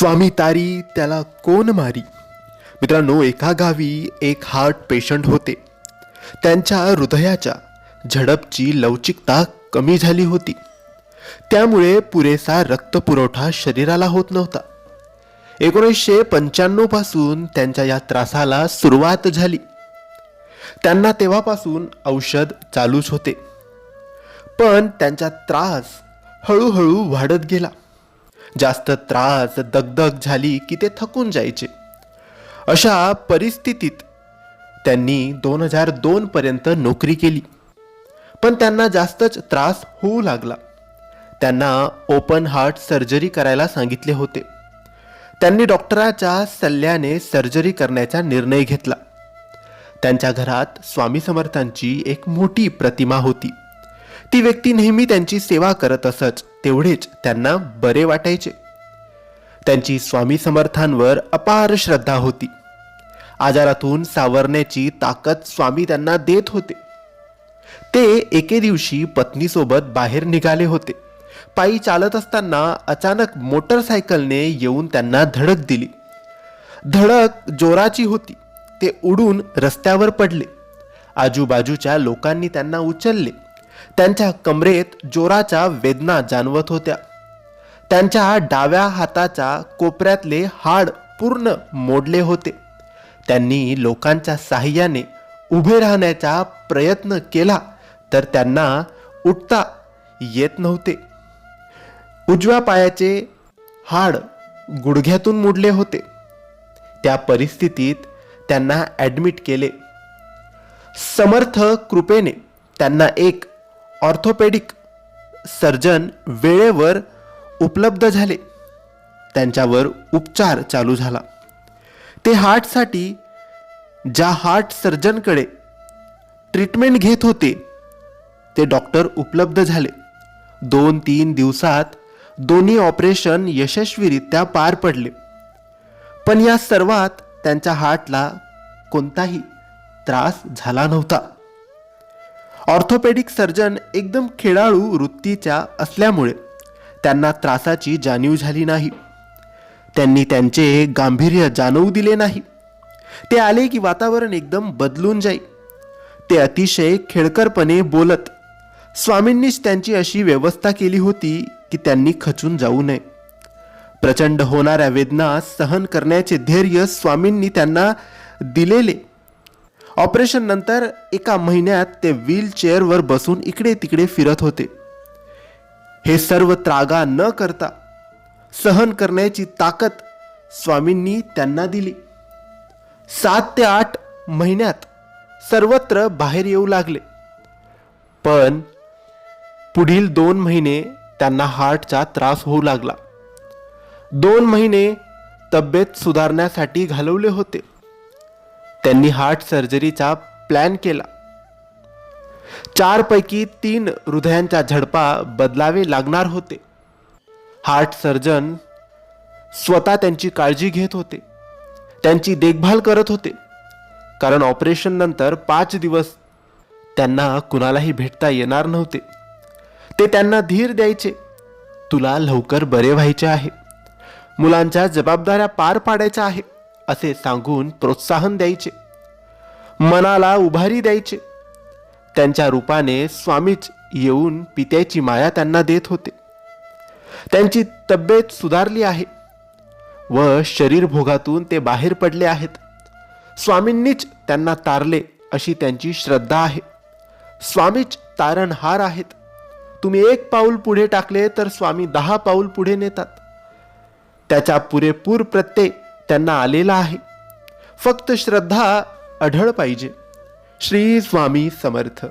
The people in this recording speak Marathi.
स्वामी तारी त्याला कोण मारी? मित्रांनो एका गावी एक हार्ट पेशंट होते. त्यांच्या हृदयाच्या झडपची लवचिकता कमी झाली होती. त्यामुळे पुरेसा रक्तपुरवठा शरीराला होत नव्हता. एकोणीसशे पंच्याण्णवपासून त्यांच्या या त्रासाला सुरुवात झाली. त्यांना तेव्हापासून औषध चालूच होते. पण त्यांचा त्रास हळूहळू वाढत गेला. जास्त त्रास दगदग झाली की ते थकून जायचे. अशा परिस्थितीत त्यांनी दोन हजार दोन पर्यंत नोकरी केली. पण त्यांना जास्तच त्रास होऊ लागला. त्यांना ओपन हार्ट सर्जरी करायला सांगितले होते. त्यांनी डॉक्टराच्या सल्ल्याने सर्जरी करण्याचा निर्णय घेतला. त्यांच्या घरात स्वामी समर्थांची एक मोठी प्रतिमा होती. ती व्यक्ती नेहमी त्यांची सेवा करत असत तेवढेच त्यांना बरे वाटायचे. त्यांची स्वामी समर्थांवर अपार श्रद्धा होती. आजारातून सावरण्याची ताकद स्वामी त्यांना देत होते. ते एके दिवशी पत्नीसोबत बाहेर निघाले होते. पायी चालत असताना अचानक मोटरसायकलने येऊन त्यांना धडक दिली. धडक जोराची होती. ते उडून रस्त्यावर पडले. आजूबाजूच्या लोकांनी त्यांना उचलले. त्यांच्या कमरेत जोराच्या वेदना जाणवत होत्या. त्यांच्या डाव्या हाताच्या कोपऱ्यातले हाड पूर्ण मोडले होते. त्यांनी लोकांच्या साह्याने उभे राहण्याचा प्रयत्न केला तर त्यांना उठता येत नव्हते. उजव्या पायाचे हाड गुडघ्यातून मोडले होते. त्या परिस्थितीत त्यांना ॲडमिट केले. समर्थ कृपेने त्यांना एक ऑर्थोपेडिक सर्जन वेळेवर उपलब्ध झाले. त्यांच्यावर उपचार चालू झाला. ते हार्टसाठी ज्या हार्ट सर्जनकडे ट्रीटमेंट घेत होते ते डॉक्टर उपलब्ध झाले. दोन तीन दिवसात दोन्ही ऑपरेशन यशस्वीरित्या पार पडले. पण या सर्वात त्यांच्या हार्टला कोणताही त्रास झाला नव्हता. ऑर्थोपेडिक सर्जन एकदम खेळाळू वृत्तीच्या असल्यामुळे त्यांना त्रासाची जाणीव झाली नाही. त्यांनी त्यांचे गांभीर्य जाणवू दिले नाही. ते आले की वातावरण एकदम बदलून जाई ते अतिशय खेळकरपणे बोलत स्वामींनीच त्यांची अशी व्यवस्था केली होती की त्यांनी खचून जाऊ नये. प्रचंड होणाऱ्या वेदना सहन करण्याचे धैर्य स्वामींनी त्यांना दिलेले. ऑपरेशन नंतर एका महिन्यात ते व्हील चेअरवर बसून इकडे तिकडे फिरत होते. हे सर्व त्रागा न करता सहन करण्याची ताकद स्वामींनी त्यांना दिली. सात ते आठ महिन्यात सर्वत्र बाहेर येऊ लागले. पण पुढील दोन महिने त्यांना हार्टचा त्रास होऊ लागला. दोन महिने तब्येत सुधारण्यासाठी घालवले होते. त्यांनी हार्ट सर्जरीचा प्लॅन केला. चारपैकी तीन हृदयांच्या झडपा बदलावे लागणार होते. हार्ट सर्जन स्वतः त्यांची काळजी घेत होते. त्यांची देखभाल करत होते. कारण ऑपरेशन नंतर पाच दिवस त्यांना कुणालाही भेटता येणार नव्हते. ते त्यांना धीर द्यायचे. तुला लवकर बरे व्हायचे आहे. मुलांच्या जबाबदाऱ्या पार पाडायच्या आहे असे सांगून प्रोत्साहन द्यायचे. मनाला उभारी द्यायचे. त्यांच्या रूपाने स्वामीच येऊन पित्याची माया त्यांना देत होते. त्यांची तब्येत सुधारली आहे व शरीर भोगातून ते बाहेर पडले आहेत. स्वामींनीच त्यांना तारले अशी त्यांची श्रद्धा आहे. स्वामीच तारणहार आहेत. तुम्ही एक पाऊल पुढे टाकले तर स्वामी दहा पाऊल पुढे नेतात. त्याचा पुरेपूर प्रत्यय त्यांना आलेला आहे. फक्त श्रद्धा अढळ पाहिजे. श्री स्वामी समर्थ.